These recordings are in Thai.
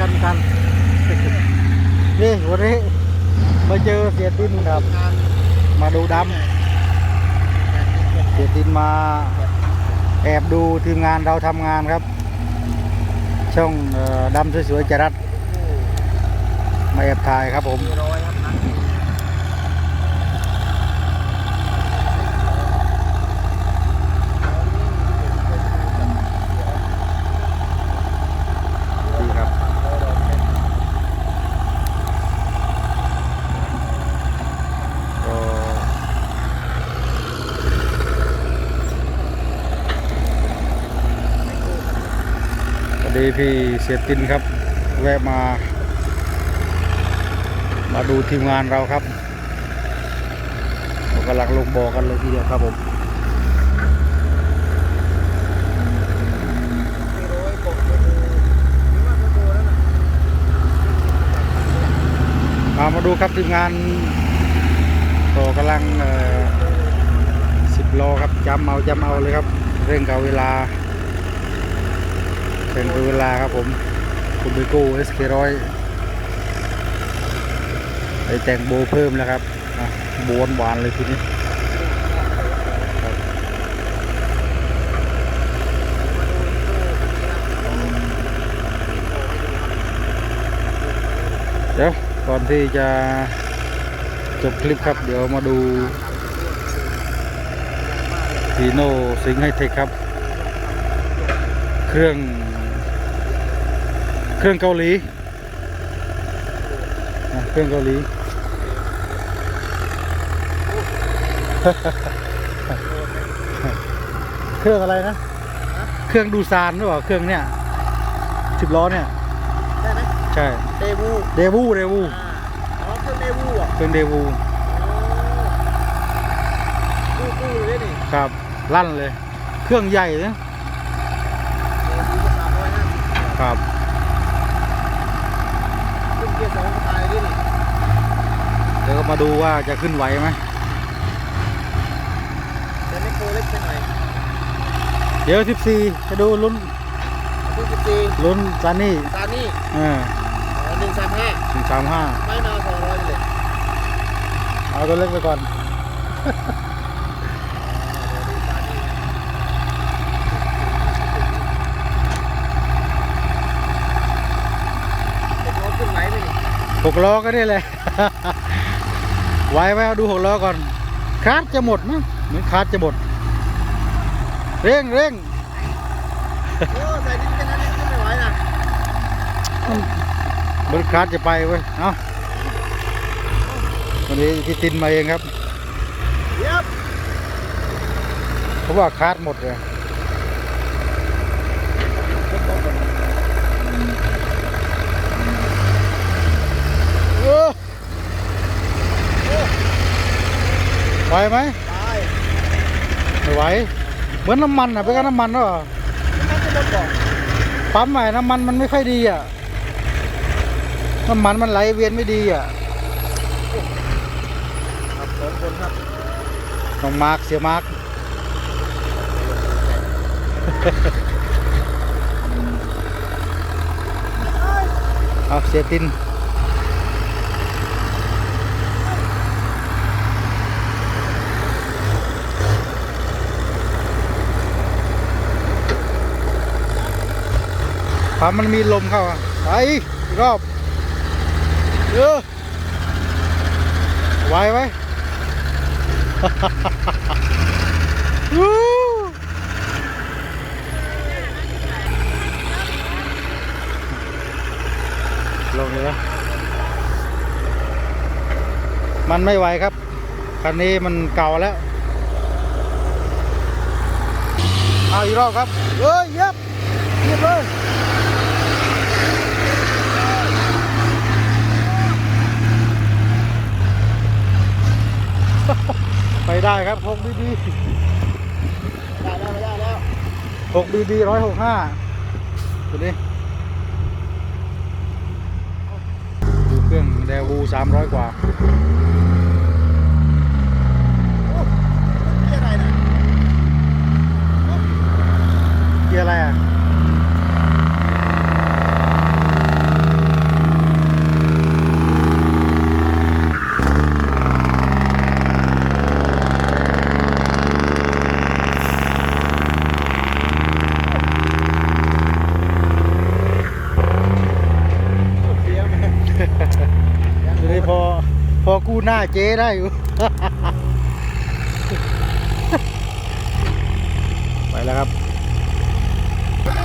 กันกัน นี่วันนี้มาเจอเสียตินครับ มาดูดำเสียตินมาแอบดูทีมงานเราทำงานครับ ช่องดำสวยๆจรัดมาแอบถ่ายครับผม สี่ร้อยครับนะ ดีครับก็ส วัสดีพี่เสียตินครับ แวะมา มาดูทีมงานเราครับเรากำลังลงบอกันเลยทีเดียวครับผมมามาดูครับทีมงานก็กำลังสิบโลครับจำเอาจำเอาเลยครับ เร่งกับเวลา เร่งกับเวลาครับผม คุณไปกู้เอสเคร้อยไปแต่งโบเพิ่มแล้วครับอะโบนหวานเลยทีนี้เดี๋ยวก่อนที่จะจบคลิปครับ เดี๋ยวมาดูพีโน่สิงห์ไฮเทคครับ เครื่อง เครื่องเกาหลีอะเครื่องเกาหลีเครื่องอะไรนะ เครื่องดูซานหรือเปล่าเครื่องเนี้ยสิบล้อเนี่ยใช่ไหมใช่เดวูเดวูเดวูอ่าอ๋อเครื่องเดวูอะเครื่องเดวูกู้กู้เลยนี่ครับลั่นเลย เครื่องใหญ่นะ เดวูก็สามร้อยห้าสิบ ครับเครื่องเกียร์สองก็ตายด้วยนี่เดี๋ยวก็มาดูว่าจะขึ้นไหวไหมแต่ไม่โคเล็กไปหน่อยเดี๋ยวสิบสี่จะดูลุ้นคู่สิบสี่ลุ้นซานี่ตานี่เอออ๋อหนึ่งสามห้าหนึ่งสามห้าไม่มาสองร้อยเลยเอาตัวเล็กไปก่อน เด็กรถขึ้นไหมไหมนี่ ห กล้อก็นี่แหละไหวไหมเอาดูหกล้อก่อนคาร์ดจะหมดมั้งเหมือนคาร์ดจะหมด เร่งเร่งโอ้ใส่ดินแค่นั้นยังขึ้นไม่ไหวนะเหมือนคาร์ดจะไปเว้ยเอาวันนี้พี่ตินมาเองครับเย็บเพราะว่าคาร์ดหมดเลยเออ ไหวไหมตายไม่ไหว เหมือนน้ำมันอะไปกับน้ำมันแล้วเหรอมันจะหมดก่อนปั๊มใหม่น้ำมันมันไม่ค่อยดีอะ น้ำมันมันไหลเวียนไม่ดีอะครับสองคนครับน้องมาร์คเสียมาร์คเอาเสียติน ปั๊มมันมีลมเข้าอะไปอีกรอบเออไหวไหมวู้ลงเลยนะมันไม่ไหวครับ คันนี้มันเก่าแล้ว เอาอีกรอบครับเอ้ยเย็บเย็บเลย ไปได้ครับหกดีดีได้แล้วได้แล้วหกดีดีร้อยหกห้าตัวนี้ดูเครื่องเดวูสามร้อยกว่าโอ้นี่อะไรนะเกียร์อะไรอะ หน้า เจ๊ได้อยู่ ไปแล้วครับ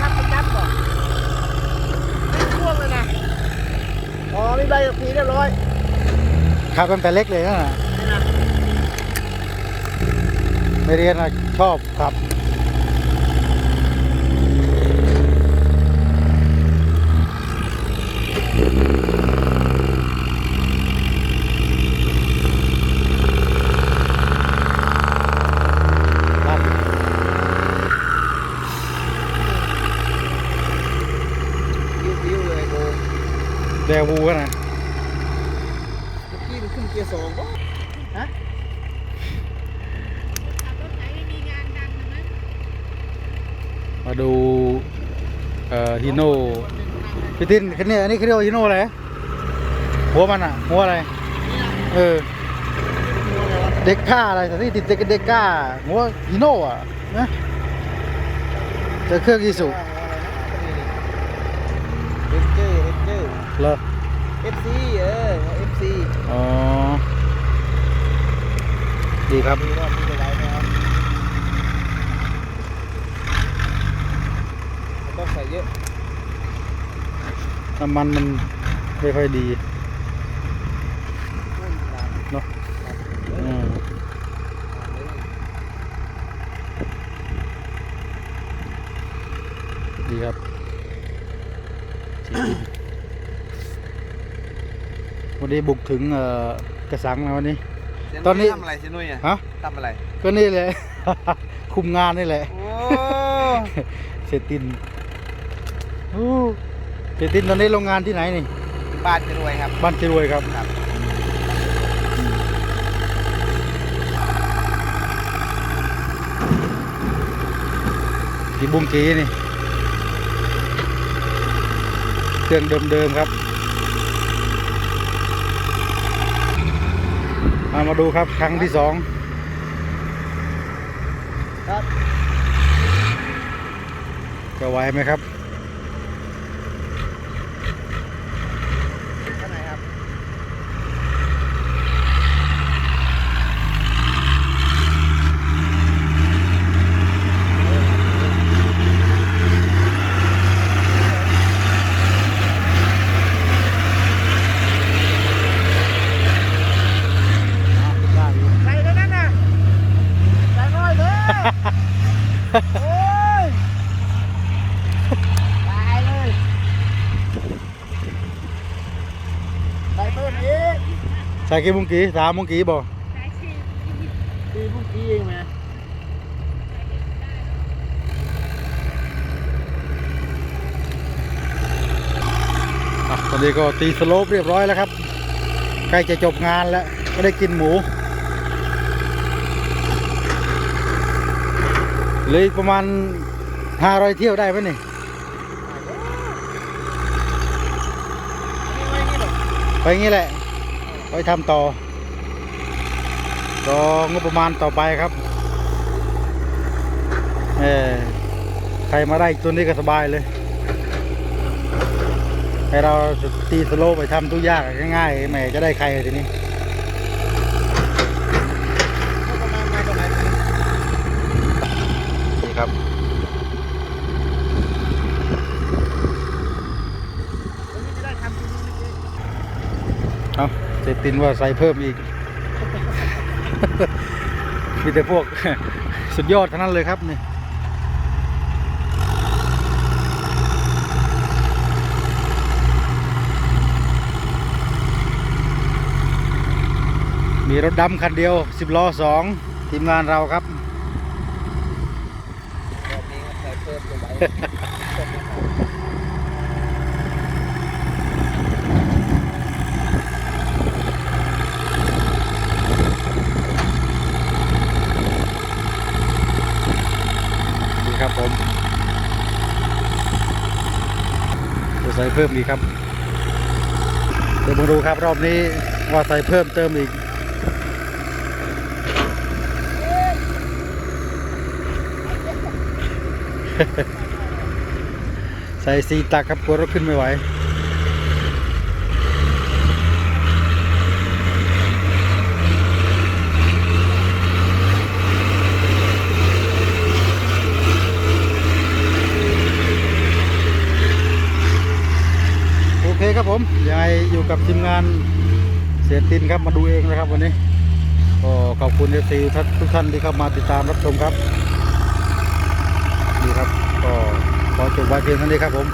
ทำประจำก่อนไม่พ่วงเลยนะ อ๋อมีใบขับขี่เรียบร้อยขับตั้งแต่เล็กเลยนะนี่นะไม่เรียนอะชอบขับครับ บิ้วๆเลยโบ เดวูกันนะ เมื่อกี้มัน ขึ้นเกียร์สองก็ฮะขับรถไหนไม่มีงานดังนะมั้ยมาดูเอ่อฮิโน่พี่ตินคันนี้อันนี้เขาเรียกว่าฮิโน่อะไรหัวมันอะหัวอะไรเออเด็กก้าอะไรแต่ที่ติดเด็กเด็กก้าหัวฮิโน่อะนะเจอเครื่องอีสุเรนเจอร์เรนเจอร์เหรอ FC เออเอฟซีอ๋อ ดีครับ ดูว่ามีอะไรนะครับไม่ต้องใส่เยอะน้ำมันมันไม่ค่อยดีพุ่นตามเนาะตามอืมเลยดีครับชีวิตวั นนี้บุกถึงเอ่อกระสังแล้ววันนี้ ตอนนี้ ทำอะไรเสียนุ้ยอะฮะทำอะไรก็นี่แหละ คุมงานนี่แหละ โอ้เซตินโอ้เซตินตอนนี้โรงงานที่ไหนนี่ บ้านจะรวยครับ บ้านจรวยครับ ครับ ที่บุ้งกีนี่ เครื่องเดิมๆครับ มามาดูครับครั้งที่สองครับจะไหวไหมครับ ข้างในครับ ใส่แล้วนั่นน่ะใส่น้อยเด้อ โอ้ย ตายเลยใส่เพิ่มอีกใส่กี่บุ้งกีสามบุ้งกี่บ่ตีพวกกี้เองไหมอะตอนนี้ก็ตีสโลปเรียบร้อยแล้วครับ ใกล้จะจบงานแล้ว ก็ได้กินหมู เหลืออีกประมาณ500เที่ยวได้ไหมนี่ไปงี้แหละไปทำต่อรองบประมาณต่อไปครับเออใครมาได้ตัวนี้ก็สบายเลย ให้เราตีสโลไปทำทุกอย่างง่ายๆแหมจะได้ใครทีนี้ครับ เอาเจ ตินว่าใส่เพิ่มอีก มีแต่พวกสุดยอดทั้งนั้นเลยครับนี่มีรถดำคันเดียว 10 ล้อสองทีมงานเราครับ แบบนี้ครับใส่เพิ่มตัวไว้ ดีครับผมจะใส่ เพิ่มอีกครับ เดี๋ยวมาดูครับรอบนี้ว่าใส่เพิ่มเติมอีกใส่สีตักครับกลัวรถขึ้นไม่ไหว คครับผมยังไงอยู่กับทีมงานเสียตินครับมาดูเองนะครับวันนี้ก็ขอบคุณเอฟซีทุกท่านที่เข้ามาติดตามรับชมครับดีครับก็ขอจบไว้เพียงเท่านี้ครับผม